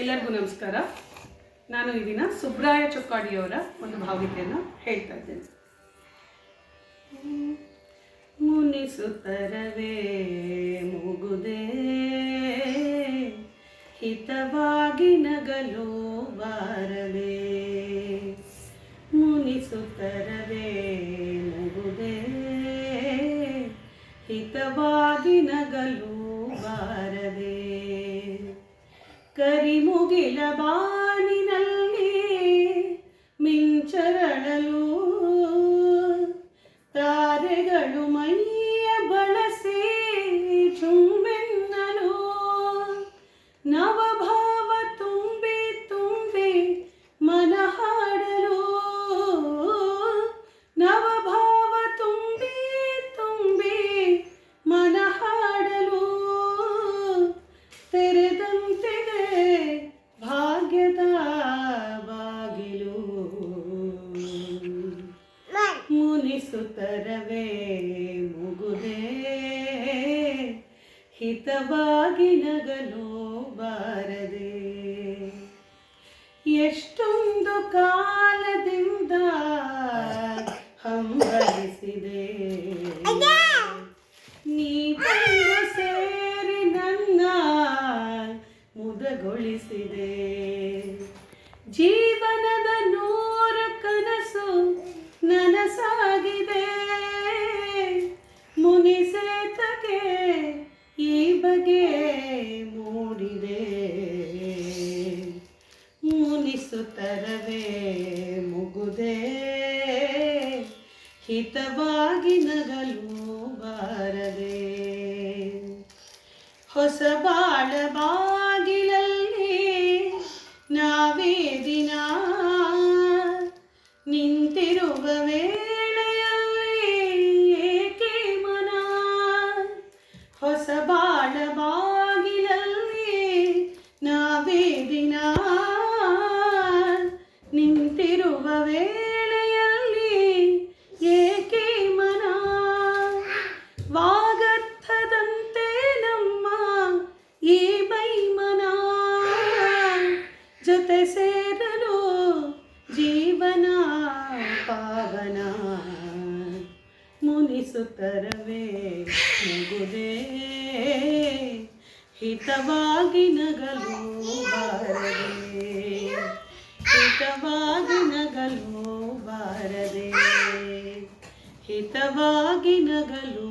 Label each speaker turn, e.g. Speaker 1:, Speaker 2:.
Speaker 1: ಎಲ್ಲರಿಗೂ ನಮಸ್ಕಾರ. ನಾನು ಈ ದಿನ ಸುಬ್ರಾಯ ಚೊಕ್ಕಾಡಿಯವರ ಒಂದು ಭಾವಗೀತೆಯನ್ನು ಹೇಳ್ತಾ ಇದ್ದೇನೆ. ಮುನಿಸುತ್ತರವೇ ಮುಗುದೇ, ಹಿತವಾಗಿ ನಗಲು ಬಾರವೇ ಮುನಿಸುತ್ತರವೇ ಮುಗುದೇ, ಹಿತವಾಗಿ ನಗಲು ಬಾರದೆ ಕರಿಮುಗಿಲ ಬಾನಿನಲ್ಲಿ ಮಿಂಚರಳಲು. ತಾರೆಗಳು ಮೈಯ ಬಳಸಿ ಚುಂಬೆನ್ನಲು. ನವಭಾವ ತುಂಬಿ ತುಂಬಿ ಮನ ಹಾಡಲು ನವಭಾವ ತುಂಬಿ ತುಂಬಿ ಮನ ಹಾಡಲು ಮುನಿಸುತ್ತರವೇ ಮುಗುದೇ. ಹಿತವಾಗಿ ನಗಲು ಬಾರದೆ. ಎಷ್ಟೊಂದು ಕಾಲದಿಂದ ಹಂಬಲಿಸಿದೆ. ನೀ ಸೇರಿ ನನ್ನ ಮುದಗೊಳಿಸಿದೆ. ಕನಸು ನನಸಾಗಿದೆ. ಮುನಿಸೇತಗೆ ಈ ಬಗೆ ಮೂಡಿದೆ. ಮುನಿಸುತ್ತರವೇ ಮುಗುದೆ. ಹಿತವಾಗಿ ನಗಲು ಬಾರದೆ. ಹೊಸ ಬಾಳ ಬಾಗಿಲಲ್ಲಿ ನಾವೇ ವೇಳೆಯಲ್ಲಿ ಏಕೆ ಮನ? ವಾಗರ್ಥದಂತೆ ನಮ್ಮ ಈ ಮೈಮನ ಜೊತೆ ಸೇರಲು ಜೀವನ ಪಾವನ. ಮುನಿಸುತ್ತರವೇ ಮುಗುದೇ, ಹಿತವಾಗಿ ನಗಲು ಬಾರದೆ ನಗಲು ಬಾರದೆ ಹಿತವಾಗಿ ನಗಲು